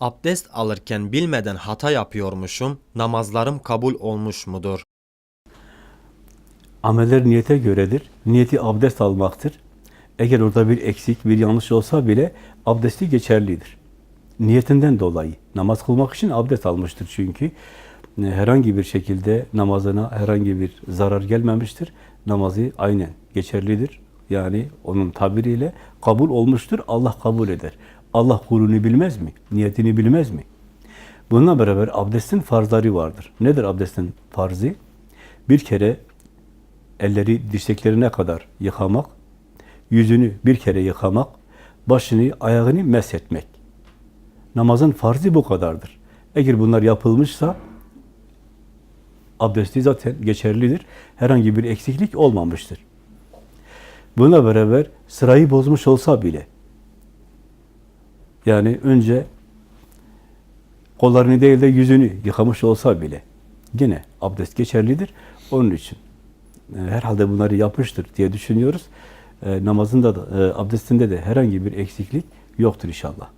Abdest alırken bilmeden hata yapıyormuşum, namazlarım kabul olmuş mudur? Ameller niyete göredir. Niyeti abdest almaktır. Eğer orada bir eksik, bir yanlış olsa bile abdesti geçerlidir. Niyetinden dolayı. Namaz kılmak için abdest almıştır çünkü. E, Herhangi bir şekilde namazına herhangi bir zarar gelmemiştir. Namazı aynen geçerlidir. Yani onun tabiriyle kabul olmuştur. Allah kabul eder. Allah kulunu bilmez mi? Niyetini bilmez mi? Bununla beraber abdestin farzları vardır. Nedir abdestin farzı? Bir kere elleri dirseklerine kadar yıkamak, yüzünü bir kere yıkamak, başını, ayağını meshetmek. Namazın farzı bu kadardır. Eğer bunlar yapılmışsa abdesti zaten geçerlidir. Herhangi bir eksiklik olmamıştır. Buna beraber sırayı bozmuş olsa bile yani önce kollarını değil de yüzünü yıkamış olsa bile yine abdest geçerlidir. Onun için e, herhalde bunları yapmıştır diye düşünüyoruz. E, namazında da, e, abdestinde de herhangi bir eksiklik yoktur inşallah.